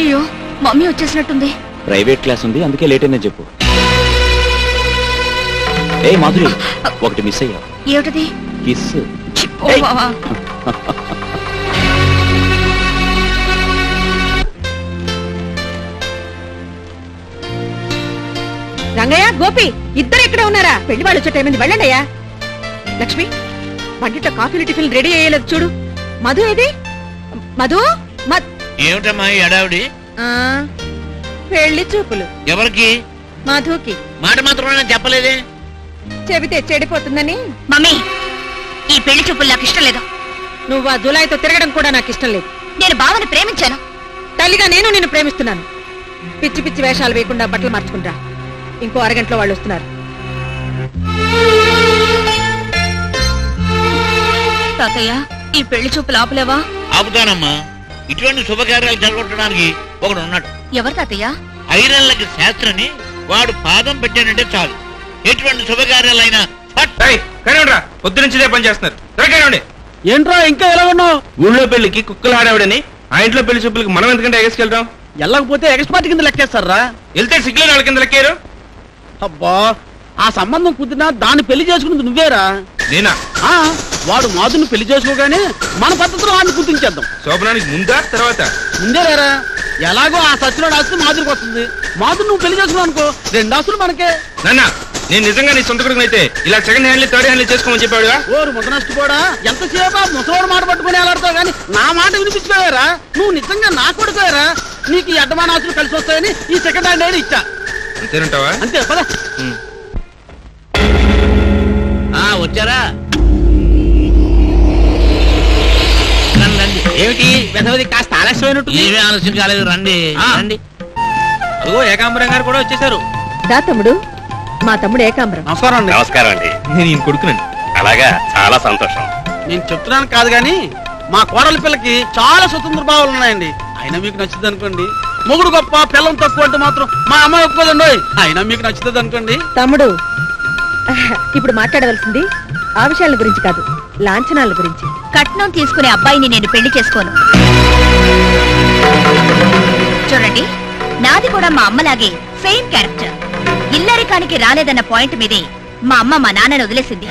అయ్యో mummy వచ్చేసినట్టుంది. Private class ఉంది అందుకే లేట్ అయిందని చెప్పు. ఏ మాధురి ఒకటి మిస్ అయ్యా ఏమిటది? కిస్. రంగయ్య గోపి ఇద్దరు ఇక్కడ ఉన్నారా? పెళ్ళి వాళ్ళు వచ్చే టైం అయింది వెళ్ళండి అయ్యా. లక్ష్మి వంటిట్లో కాఫీలు టిఫిన్ రెడీ అయ్యేలేదు చూడు. మధు ఏది? మధు? మ- ఏమిటమ్మా ఈ అడావిడి ఆ, పెళ్ళి చూపులు. ఎవరికి? మధుకి. మాట మాత్రమే చెప్పలేదే? చెబితే చెడిపోతుందని? మమ్మీ ఈ పెళ్ళి చూపులు నాకు ఇష్టం లేదు. నువ్వు ఆ జులాయితో తిరగడం కూడా నాకు ఇష్టం లేదు. నేను బావని ప్రేమించాను. తల్లిగా నేను నిన్ను ప్రేమిస్తున్నాను. పిచ్చి పిచ్చి వేషాలు వేయకుండా బట్టలు మార్చుకుంటా. ఇంకో అరగంటలో వాళ్ళు వస్తున్నారు. తాతయ్య ఈ పెళ్ళి చూపులు ఆపలేవా? ఆపుతానమ్మా. ఇటువంటి శుభకార్యాలు జరగొట్టడానికి ఒకడు ఉన్నాడు. ఎవరు తాతయ్య? ఐరన్లకి శాస్త్రని వాడు పాదం పెట్టానంటే చాలు. ఎటువంటి శుభకార్యాలైనా పొద్దు పని చేస్తున్నారు. ఏంట్రా ఇంకా ఎలా ఉన్నావు? ఊళ్ళో పెళ్ళికి కుక్కలు ఆడేవాడని ఆ ఇంట్లో పెళ్ళి చూపులకి మనం ఎందుకంటే ఎగసుకెళ్తాం? వెళ్ళకపోతే ఎక్స్పర్ట్ కింద లెక్కేస్తారా? వెళ్తే సిగ్గులో వాళ్ళ కింద లెక్కారు అబ్బా ఆ సంబంధం కుదిరినా దాన్ని పెళ్ళి చేసుకున్నది నువ్వేరా? నేనా? ఆ. వాడు మాధుని పెళ్ళి చేసుకోగానే మన పద్ధతిలో వాడిని గుర్తించేద్దాం. శోభనానికి ముందా తర్వాత? ముందే లేరా ఎలాగో ఆ సచ్చినోడు ఆస్తి మాధురికి వస్తుంది. మాధురు నువ్వు పెళ్ళి చేసుకున్నావు అనుకో రెండు ఆస్తులు మనకే. నాన్న నేను నిజంగా నీ సొంత కొడుకునైతే ఇలా సెకండ్ హ్యాండ్లీ థర్డ్ హ్యాండ్లీ చేసుకోమని చెప్పాడుగా? ఓరు ముద్ద నష్టపోడా ఎంతసేపు ఆ ముసలోడు మాట పట్టుకుని ఎలాడతావు కానీ నా మాట వినిపించుకోవారా నువ్వు నిజంగా నా కొడుకోరా నీకు ఈ అడ్డమాన ఆస్తులు కలిసి వస్తాయని ఈ సెకండ్ హ్యాండ్ ఏది ఇచ్చా. అంతేనంటావా? అంతే పద. ఆ వచ్చారా? ఏమిటి? వెధవది కాస్త ఆలస్యమైనట్టు ఏమీ ఆలస్యం కాలేదు రండి. ఆ. రండి. అదిగో ఏకాంబరం గారు కూడా వచ్చేసారు దా తమ్ముడు మా తమ్ముడు ఏకాంబరం. నమస్కారం అండి. నమస్కారం అండి. నేను ఈయన కొడుకునండి. అలాగా చాలా సంతోషం. నేను చెప్తున్నాను కాదు కానీ మా కోడలి పిల్లకి చాలా స్వతంత్ర భావాలు ఉన్నాయండి. అయినా మీకు నచ్చుతుంది అనుకోండి. మొగుడు గొప్ప పిల్లం తక్కువ అంటే మాత్రం మా అమ్మాయి ఒప్పుకోదండి అయినా మీకు నచ్చుతుంది అనుకోండి. తమ్ముడు ఇప్పుడు మాట్లాడవలసింది ఆ విషయాల గురించి కాదు. లాంఛనాల గురించి. కట్నం తీసుకునే అబ్బాయిని నేను పెళ్ళి చేసుకోను. చూడండి నాది కూడా మా అమ్మలాగే సేమ్ క్యారెక్టర్. ఇల్లరికానికి రాలేదన్న పాయింట్ మీదే మా అమ్మ మా నాన్నని వదిలేసింది.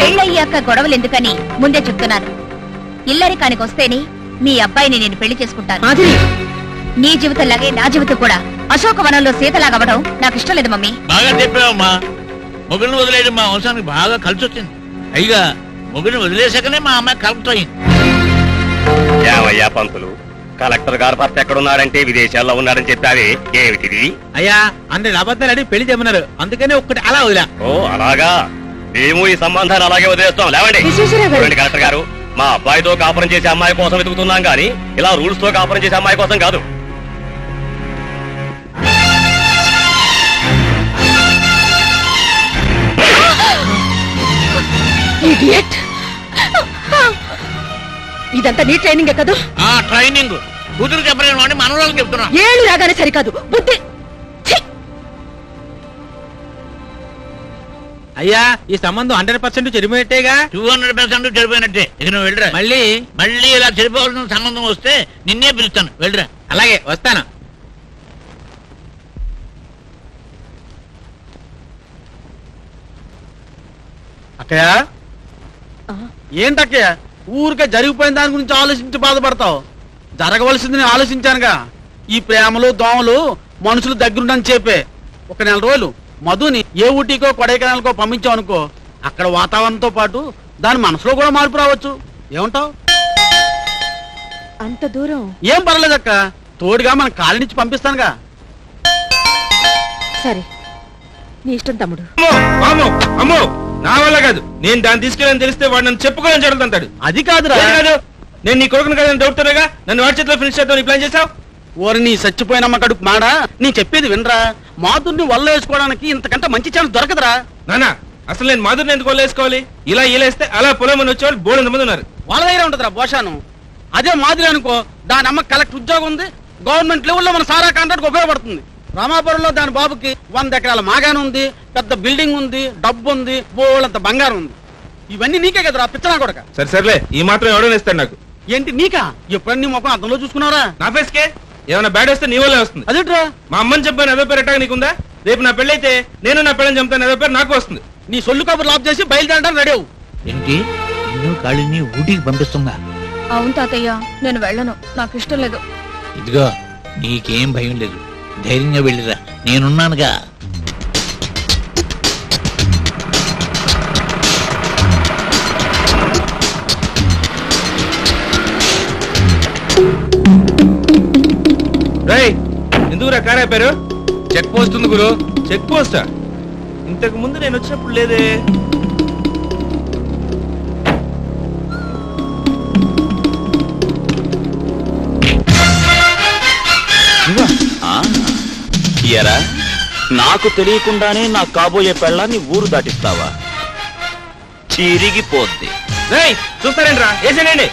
పెళ్ళయ్యాక గొడవలు ఎందుకని ముందే చెప్తున్నాను. ఇల్లరికానికి వస్తేనే మీ అబ్బాయిని నేను పెళ్ళి చేసుకుంటాను. మాధురి! నీ జీవితంలాగే నా జీవితం కూడా అశోకవనంలో సీతలాగవడం నాకు ఇష్టం లేదు మమ్మీ. బాగా చెప్పావమ్మా. మొగుడిని వదిలేయడం మా వంశానికి బాగా కలిసి వచ్చింది పైగా మొగుడిని వదిలేసాకనే మా అమ్మాయి కలెక్టర్ అయింది ఏమయ్యా పంతులు కలెక్టర్ గారు భర్త ఎక్కడున్నాడంటే విదేశాల్లో ఉన్నాడని చెప్పావే. ఏమిటిది? అయ్యా అబద్ధాలు అడిగి పెళ్ళి చేయమన్నారు. అందుకనే ఒక్కటి అలా వదిలా. ఓ అలాగా? మేము ఈ సంబంధాన్ని అలాగే వదిలేస్తాం లేవండి. చూడండి కలెక్టర్ గారు మా అబ్బాయితో కాపురం చేసే అమ్మాయి కోసం వెతుకుతున్నాం కానీ ఇలా రూల్స్తో కాపురం చేసే అమ్మాయి కోసం కాదు. Idiot. ఇదంతా నీ ట్రైనింగే కదా? ఆ ట్రైనింగ్. కూతురు చెప్పలేని వాడిని మనవరాలకు చెప్తున్నా. ఏళ్ళు రాగానే సరికాదు. బుద్ధి! అయ్యా ఈ సంబంధం హండ్రెడ్ పర్సెంట్ చెరిపోయేట్టేగా టూ హండ్రెడ్ పర్సెంట్ చెడిపోయినట్టే ఇక నువ్వు వెళ్ళరా. మళ్ళీ? మళ్ళీ ఇలా చెడిపోవాల్సిన సంబంధం వస్తే నిన్నే పిలుస్తాను. వెళ్ళరా. అలాగే వస్తాను. అక్కయ్య? ఆ, ఏంటక్కయ్య ఊరికే జరిగిపోయిన దాని గురించి ఆలోచించి బాధపడతావు. జరగవలసింది నేను ఆలోచించానుగా. ఈ ప్రేమలు దోమలు మనుషులు దగ్గరుండని చెప్పే. ఒక నెల రోజులు మధుని ఏ ఊటీకో కొడైకెనాల్కో పంపించావు అనుకో అక్కడ వాతావరణంతో పాటు దాని మనసులో కూడా మార్పు రావచ్చు. ఏమంటావు? అంత దూరం? ఏం పర్లేదక్క తోడుగా మన కాలనిచ్చి పంపిస్తానుగా. సరే. నీ ఇష్టం తమ్ముడు. అమ్మో అమ్మో అమ్మో. నా వల్ల కాదు. నేను దాన్ని తీసుకెళ్ళని తెలిస్తే వాడు నన్ను చెప్పుకోవాలని జరుగుతుంటాడు అది కాదురా. కాదు? నేను నీ కొడుకుని కాదని డౌట్తోనేగా నన్ను వాడి చేతిలో ఫినిష్ చేద్దాం ప్లాన్ చేసావు ఓరి నీ చచ్చిపోయినమ్మ కడుపు మాడా? నీ చెప్పేది వినరా? మాధుర్ని వల్ల వేసుకోవడానికి ఇంతకంటే మంచి ఛాన్స్ దొరకదురా. నాన్న అసలు నేను మాధురిని ఎందుకు వదిలేసుకోవాలి ఇలా ఇలేస్తే అలా పొలం వచ్చేవాళ్ళు బోడు మంది ఉన్నారు. వాళ్ళ దగ్గర ఉంటుందిరా భోషాను అదే మాదిరి అనుకో దాని అమ్మ కలెక్టర్ ఉద్యోగం ఉంది గవర్నమెంట్ లెవెల్లో మన సారా కాంట్రాక్ట్ ఉపయోగపడుతుంది. రామాపురంలో దాని బాబుకి వంద ఎకరాల మాగాన ఉంది పెద్ద బిల్డింగ్ ఉంది డబ్బు ఉంది బోళ్ళంత బంగారం ఉంది. ఇవన్నీ నీకే కదరా పిచ్చనా కొడక? సరే సర్లే ఈ మాత్రం ఎవడో ఇస్తాడు నాకు. ఏంటి నీకా? ఎప్పుడన్నా నీ ముఖం అర్థంలో చూసుకున్నారా నా ఫేస్కే? ఏమైనా బ్యాడ్ వస్తే నీ వల్లే వస్తుంది. అదేట్రా? మా అమ్మని చెప్పాను ఏదో పేరు ఎట్టాగా నీకుందా? రేపు నా పెళ్ళైతే నేను నా పెళ్ళని చంపుతాను ఏదో పేరు నాకు వస్తుంది. నీ సొల్లు కబుర్లు ఆఫ్ చేసి బయలుదేరడానికి రెడీ. ఏంటి? నిన్ను కాళిని ఊటికి పంపిస్తుందా? అవును తాతయ్య నేను వెళ్ళను. నాకు ఇష్టం లేదు. ఇదిగో నీకేం భయం లేదు. ధైర్యంగా వెళ్ళిరా. నేనున్నానుగా. రై ఎందుకు రా కార్ ఆపారు చెక్ పోస్ట్ ఉంది గురు. చెక్ పోస్టా? ఇంతకు ముందు నేను వచ్చినప్పుడు లేదే. ఎరా నాకు తెలియకుండానే నా కాబోయే పెళ్ళాన్ని ఊరు దాటిస్తావా? చిరిగిపోద్ది. రేయ్ చూస్తారేంట్రా? వేసేనండి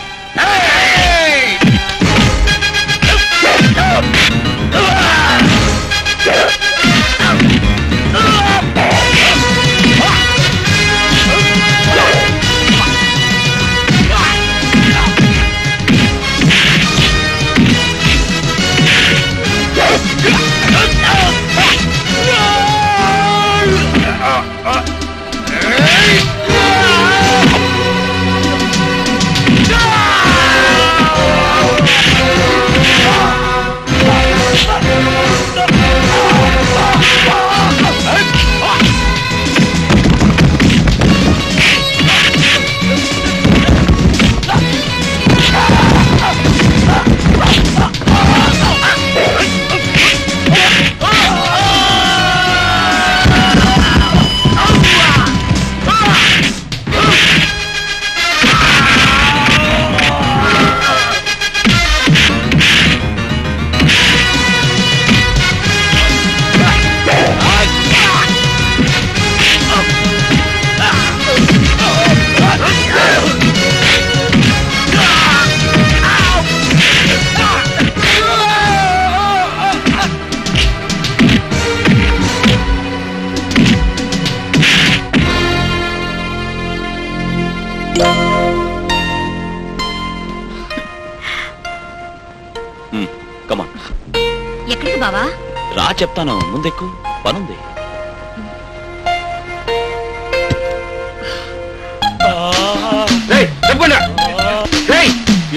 కమాన్ ఎక్కడికి బావా రా చెప్తాను ముందెక్కు పనుంది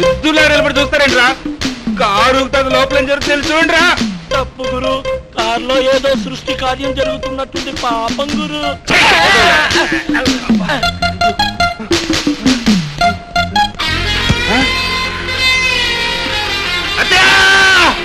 ఎద్దులా నిలబడి చూస్తారేంట్రా కారు తన లోపల ఏం జరుగుతుంది చూడండి రా తప్పు గురు కార్లో ఏదో సృష్టి కార్యం జరుగుతున్నట్టుంది పాపం గురు